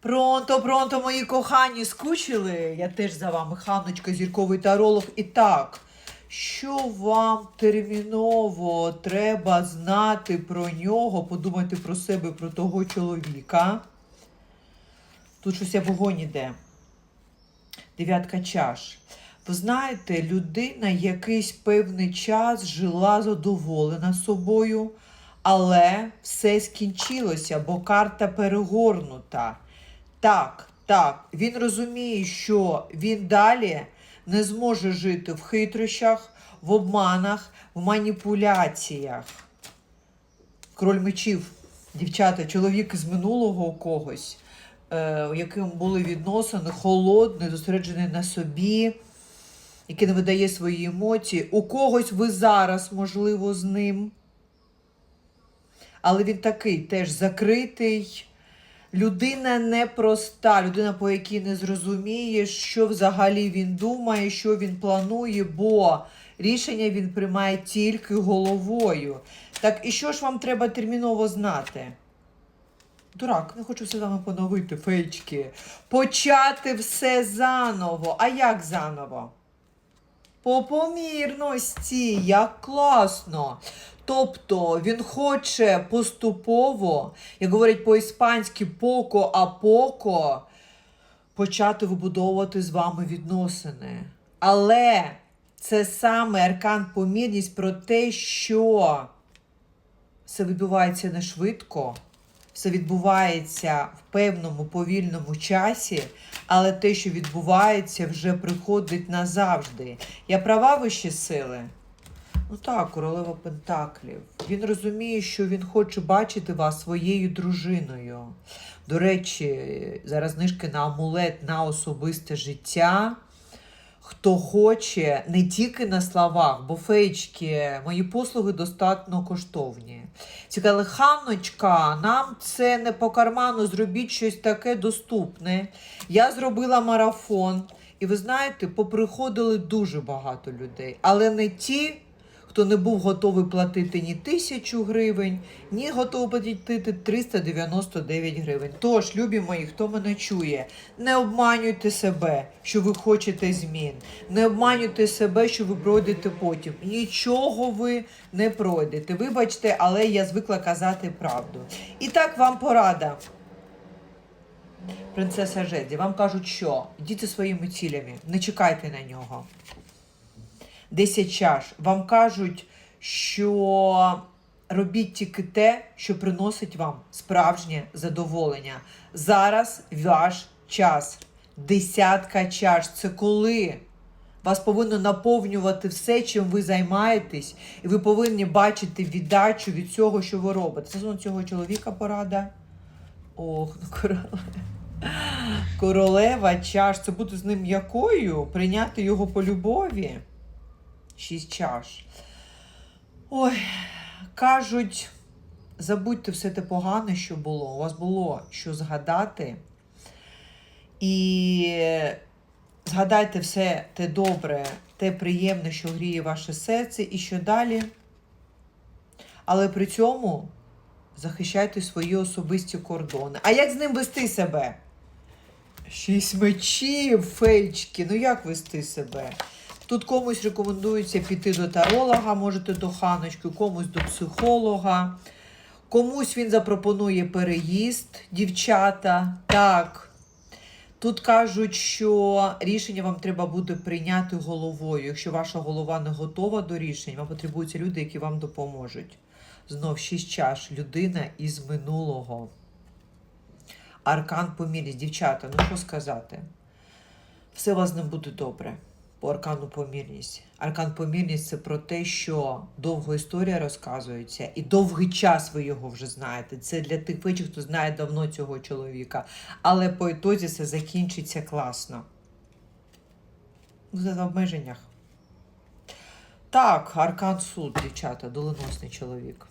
Пронто, пронто, мої кохані, скучили? Я теж за вами, Ханночка, зірковий таролог. І так, що вам терміново треба знати про нього, подумати про себе, про того чоловіка? Тут щось вогонь іде. Дев'ятка чаш. Ви знаєте, людина якийсь певний час жила задоволена собою, але все скінчилося, бо карта перегорнута. Так, так, він розуміє, що він далі не зможе жити в хитрощах, в обманах, в маніпуляціях. Король мечів, дівчата, чоловік з минулого когось, е, яким були відносини, холодний, зосереджений на собі, який не видає свої емоції. У когось ви зараз, можливо, з ним. Але він такий теж закритий. Людина непроста, людина, по якій не зрозуміє, що взагалі він думає, що він планує, бо рішення він приймає тільки головою. Так і що ж вам треба терміново знати? Дурак, не хочу все вами поновити, фейчки. Почати все заново. А як заново? По помірності, як класно. Тобто він хоче поступово, як говорять по-іспанськи, поко а поко, почати вибудовувати з вами відносини. Але це саме аркан помірність про те, що все відбувається не швидко, все відбувається в певному повільному часі, але те, що відбувається, вже приходить назавжди. Я права вищі сили? Ну так, королева Пентаклів. Він розуміє, що він хоче бачити вас своєю дружиною. До речі, зараз знижки на амулет на особисте життя. Хто хоче, не тільки на словах, бо феєчки, мої послуги достатньо коштовні. Цікаве, Ханночка, нам це не по карману, зробіть щось таке доступне. Я зробила марафон, і ви знаєте, поприходили дуже багато людей, але не ті, хто не був готовий платити ні тисячу гривень, ні готовий платити 399 гривень. Тож, любі мої, хто мене чує, не обманюйте себе, що ви хочете змін. Не обманюйте себе, що ви пройдете потім. Нічого ви не пройдете. Вибачте, але я звикла казати правду. І так вам порада. Принцеса Жезі, вам кажуть, що йдіть своїми цілями, не чекайте на нього. 10 чаш. Вам кажуть, що робіть тільки те, що приносить вам справжнє задоволення. Зараз ваш час. Десятка чаш. Це коли вас повинно наповнювати все, чим ви займаєтесь, і ви повинні бачити віддачу від цього, що ви робите. Це зон цього чоловіка порада. Ох, ну королева. Королева чаш. Це бути з ним якою? Прийняти його по любові. Шість чаш. Ой, кажуть, забудьте все те погане, що було. У вас було що згадати. І згадайте все те добре, те приємне, що гріє ваше серце, і що далі. Але при цьому захищайте свої особисті кордони. А як з ним вести себе? Шість мечів, фейчки. Ну як вести себе? Тут комусь рекомендується піти до таролога, можете до ханочки, комусь до психолога. Комусь він запропонує переїзд, дівчата. Так. Тут кажуть, що рішення вам треба буде прийняти головою. Якщо ваша голова не готова до рішень, вам потребуються люди, які вам допоможуть. Знов шість чаш. Людина із минулого. Аркан помірність. Дівчата, ну що сказати? Все у вас не буде добре по аркану помірність. Аркан помірність це про те, що довго історія розказується, і довгий час ви його вже знаєте. Це для тих фечів, хто знає давно цього чоловіка. Але по ітозі це закінчиться класно. В обмеженнях. Так, аркан суд, дівчата, доленосний чоловік.